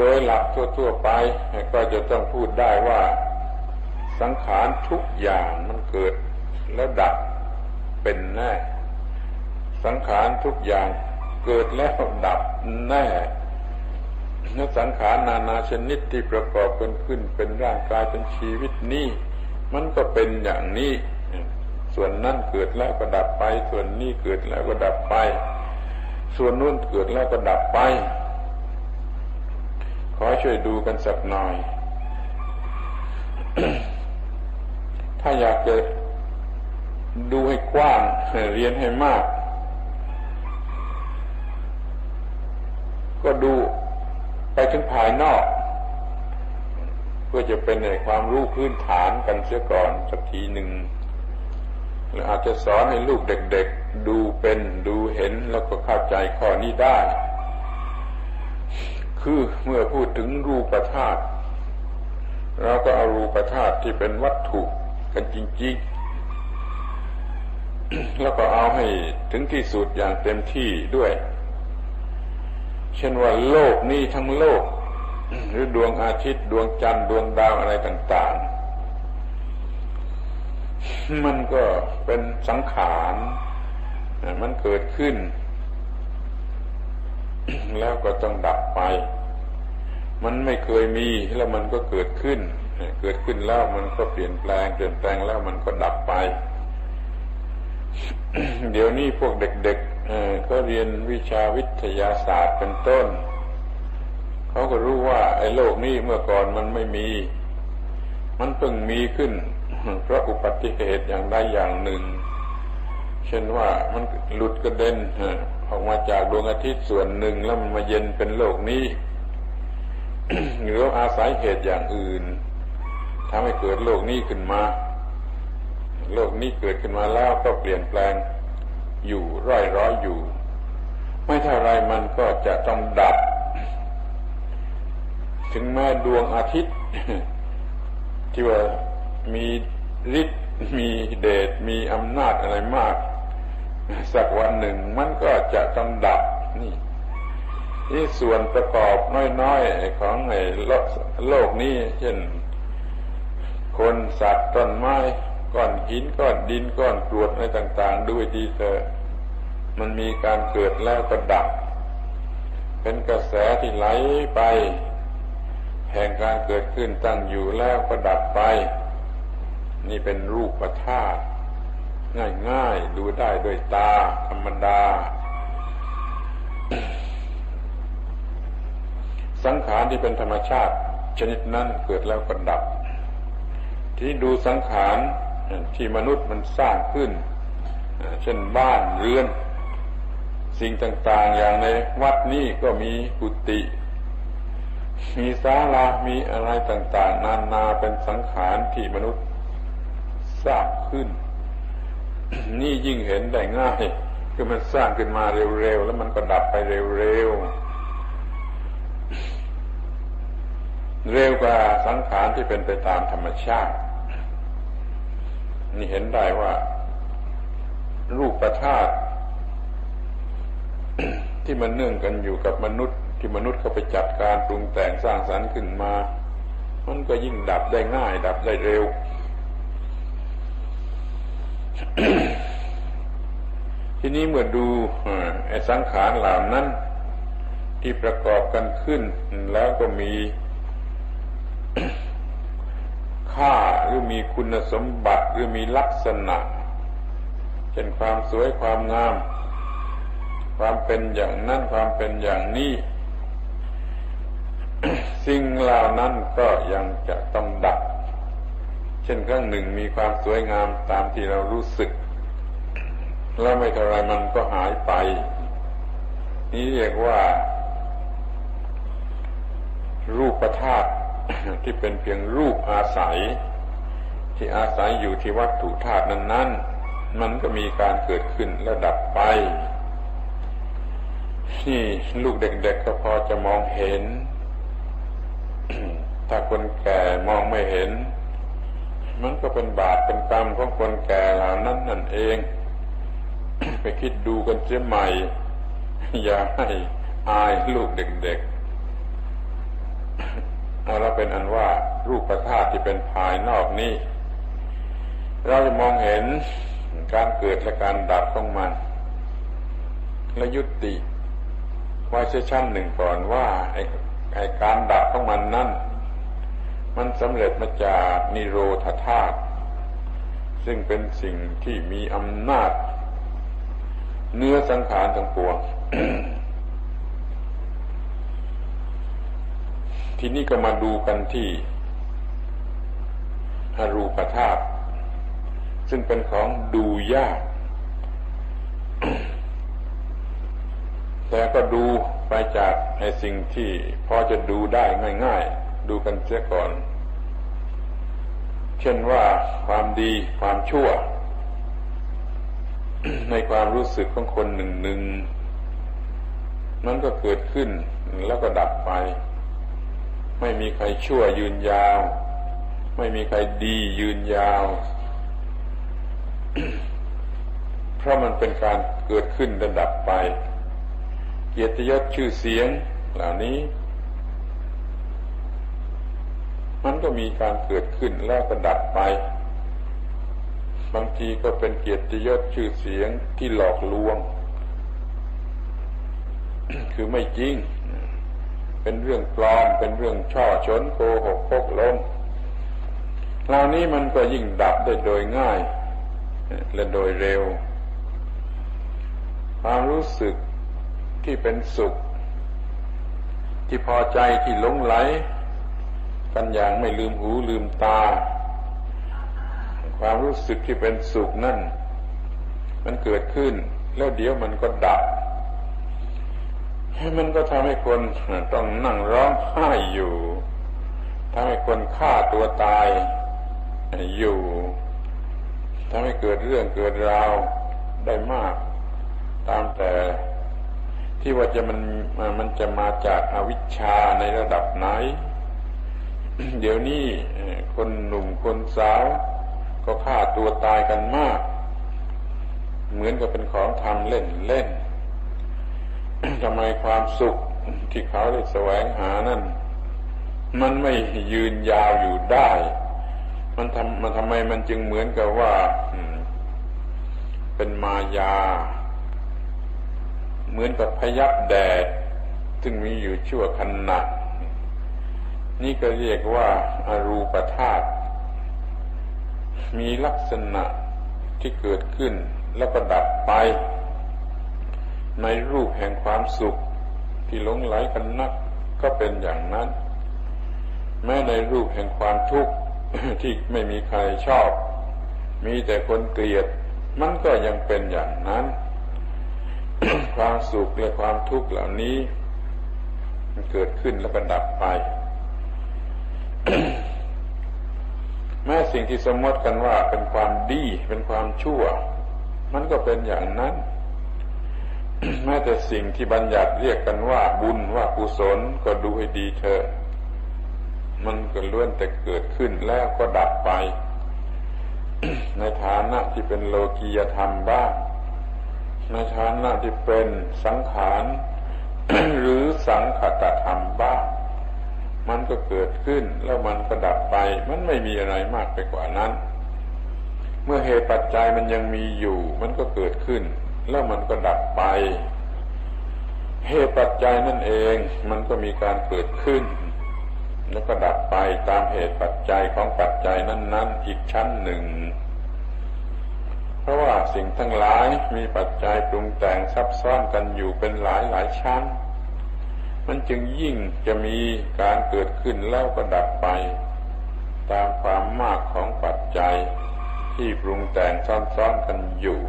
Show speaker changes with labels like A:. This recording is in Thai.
A: โดยหลักทั่วๆไปก็จะต้องพูดได้ว่าสังขารทุกอย่างมันเกิดแล้วดับเป็นแน่ สังขารทุกอย่างเกิดแล้วดับแน่และสังขารนานาชนิดที่ประกอบกันขึ้นเป็นร่างกายเป็นชีวิตนี้มันก็เป็นอย่างนี้ ส่วนนั้นเกิดแล้วก็ดับไป ส่วนนี้เกิดแล้วก็ดับไป ส่วนนู้นเกิดแล้วก็ดับไป ขอช่วยดูกันสักหน่อย ถ้าอยากจะดูให้กว้างเรียนให้มาก ก็ดูไปถึงภายนอก เพื่อจะเป็นในความรู้พื้นฐานกันเสียก่อนสักทีหนึ่งหรืออาจจะสอนให้ลูกเด็ก ๆ ดูเป็นดูเห็นแล้วก็เข้าใจข้อนี้ได้ คือเมื่อพูดถึงรูปธาตุเราก็เอารูปธาตุที่เป็นวัตถุกันจริงๆ แล้วก็เอาให้ถึงที่สุดอย่างเต็มที่ด้วย เช่นว่าโลกนี้ทั้งโลก หรือดวงอาทิตย์ดวงจันทร์ดวงดาวอะไรต่างๆ มันก็เป็นสังขารมันเกิดขึ้น แล้วก็ต้องดับไป มันไม่เคยมีแล้วมันก็เกิดขึ้น เกิดขึ้นแล้วมันก็เปลี่ยนแปลง เปลี่ยนแปลงแล้วมันก็ดับไป เดี๋ยวนี้พวกเด็กๆก็เรียนวิชาวิทยาศาสตร์เป็นต้น เขาก็รู้ว่า ไอ้โลกนี้เมื่อก่อนมันไม่มี มันเพิ่งมีขึ้น เพราะอุบัติเหตุอย่างใดอย่างหนึ่ง เช่นว่ามันหลุดกระเด็นออกมาจากดวงอาทิตย์ส่วนหนึ่งแล้วมันมาเย็นเป็นโลกนี้ หรืออาศัยเหตุอย่างอื่นทำให้เกิดโลกนี้ขึ้นมา โลกนี้เกิดขึ้นมาแล้วก็เปลี่ยนแปลงอยู่ร้อยร้อยอยู่ ไม่เท่าไรมันก็จะต้องดับ ถึงแม้ดวงอาทิตย์ ที่ว่ามีฤทธิ์มีเดชมีอำนาจอะไรมาก สักวันหนึ่งมันก็จะต้องดับนี่ นี่ส่วนประกอบน้อยๆของในโลกนี้ เช่น คนสัตว์ต้นไม้ก้อนหินก้อนดินก้อนกรวดอะไรต่าง ๆ ด้วยดีเถอะมันมีการเกิดแล้วก็ดับ เป็นกระแสที่ไหลไป แห่งการเกิดขึ้นตั้งอยู่แล้วก็ดับไป นี่เป็นรูปธาตุง่ายๆ ดูได้ด้วยตาธรรมดา สังขารที่เป็นธรรมชาติ ชนิดนั้นเกิดแล้วก็ดับ ที่ดูสังขารที่มนุษย์มันสร้างขึ้น เช่นบ้านเรือน สิ่งต่าง ๆ อย่างในวัดนี้ก็มีกุฏิมีศาลามีอะไรต่าง ๆ นานาเป็นสังขารที่มนุษย์สร้างขึ้น นี่ยิ่งเห็นได้ง่ายคือมันสร้างขึ้นมาเร็ว ๆ แล้วมันก็ดับไปเร็ว ๆ เร็วกว่าสังขารที่เป็นไปตามธรรมชาติ นี่เห็นได้ว่า รูปประธาตุที่มันเนื่องกันอยู่กับมนุษย์ที่มนุษย์เขาไปจัดการปรุงแต่งสร้างสรรค์ขึ้นมา มันก็ยิ่งดับได้ง่าย ดับได้เร็ว ทีนี้เมื่อดูไอ้สังขารเหล่านั้น ที่ประกอบกันขึ้นแล้วก็มี ค่าหรือมีคุณสมบัติหรือมีลักษณะ เช่นความสวยความงาม ความเป็นอย่างนั้นความเป็นอย่างนี้ สิ่งเหล่านั้นก็ยังจะต้องดับ เช่นครั้งหนึ่งมีความสวยงามตามที่เรารู้สึก แล้วไม่เท่าไรมันก็หายไป นี่เรียกว่า รูปธาตุ ที่เป็นเพียงรูปอาศัย ที่อาศัยอยู่ที่วัตถุธาตุนั้นๆ มันก็มีการเกิดขึ้นและดับไปนี่ลูกเด็กๆก็พอจะมองเห็น ถ้าคนแก่มองไม่เห็น มันก็เป็นบาปเป็นกรรมของคนแก่เหล่านั้นนั่นเอง ไปคิดดูกันเสียใหม่ อย่าให้อายลูกเด็กๆ เราเป็นอันว่ารูปธาตุที่เป็นภายนอกนี้ เราจะมองเห็นการเกิดและการดับของมัน และยุติไว้เช่ชั้นหนึ่งก่อนว่าไอ้ไอการดับของมันนั่นมันสำเร็จมาจากนิโรธาธาตุซึ่งเป็นสิ่งที่มีอำนาจ เนื้อสังขารทั้งปวง ทีนี้ก็มาดูกันที่อรูปธาตุซึ่งเป็นของดูยาก แต่ก็ดูไปจากในสิ่งที่พอจะดูได้ง่าย ๆ ดูกันเสียก่อน เช่นว่าความดีความชั่ว ในความรู้สึกของคนหนึ่งหนึ่งนั้นก็เกิดขึ้นแล้วก็ดับไป ไม่มีใครชั่วยืนยาว ไม่มีใครดียืนยาว เพราะมันเป็นการเกิดขึ้นระดับไป เกียรติยศชื่อเสียงเหล่านี้ มันก็มีการเกิดขึ้นแล้วก็ดับไป บางทีก็เป็นเกียรติยศชื่อเสียงที่หลอกลวง คือไม่จริง เป็นเรื่องปลอม เป็นเรื่องช่อชนโกหกพกลมเหล่านี้มันก็ยิ่งดับได้โดยง่าย และโดยเร็ว ความรู้สึกที่เป็นสุข ที่พอใจที่หลงไหล กันอย่างไม่ลืมหูลืมตา ความรู้สึกที่เป็นสุขนั่น มันเกิดขึ้น แล้วเดี๋ยวมันก็ดับ มันก็ทำให้คนต้องนั่งร้องไห้อยู่ทำให้คนฆ่าตัวตายอยู่ทำให้เกิดเรื่องเกิดราวได้มาก ตามแต่ที่ว่าจะมันมันจะมาจากอาวิชชาในระดับไหน เดี๋ยวนี้คนหนุ่มคนสาว ก็ฆ่าตัวตายกันมาก เหมือนกับเป็นของทำเล่นเล่น ทำไมความสุขที่เขาได้แสวงหานั่นมันไม่ยืนยาวอยู่ได้ มันทำมันทำไมมันจึงเหมือนกับว่าเป็นมายา เหมือนกับพยับแดด ซึ่งมีอยู่ชั่วขณะนี่ก็เรียกว่าอารูปธาตุมีลักษณะที่เกิดขึ้นแล้วก็ดับไป ในรูปแห่งความสุข ที่หลงไหลกันนักก็เป็นอย่างนั้น แม้ในรูปแห่งความทุกข์ที่ไม่มีใครชอบ มีแต่คนเกลียด มันก็ยังเป็นอย่างนั้น ความสุขและความทุกข์เหล่านี้ มันเกิดขึ้นแล้วก็ดับไป แม้สิ่งที่สมมติกันว่าเป็นความดีเป็นความชั่ว มันก็เป็นอย่างนั้น แม้แต่สิ่งที่บัญญัติเรียกกันว่าบุญว่ากุศลก็ดูให้ดีเถอะมันก็ล้วนแต่เกิดขึ้นแล้วก็ดับไป ในฐานะที่เป็นโลกียธรรมบ้างในฐานะที่เป็นสังขารหรือสังขตธรรมบ้างมันก็เกิดขึ้นแล้วมันก็ดับไป มันไม่มีอะไรมากไปกว่านั้น เมื่อเหตุปัจจัยมันยังมีอยู่ มันก็เกิดขึ้น แล้วมันก็ดับไป เหตุปัจจัยนั่นเอง มันก็มีการเกิดขึ้น แล้วก็ดับไปตามเหตุปัจจัยของปัจจัยนั้น ๆ อีกชั้นหนึ่ง เพราะว่าสิ่งทั้งหลายมีปัจจัยปรุงแต่งซับซ้อนกันอยู่เป็นหลายหลายชั้น มันจึงยิ่งจะมีการเกิดขึ้นแล้วก็ดับไป ตามความมากของปัจจัยที่ปรุงแต่งซ้อนๆกันอยู่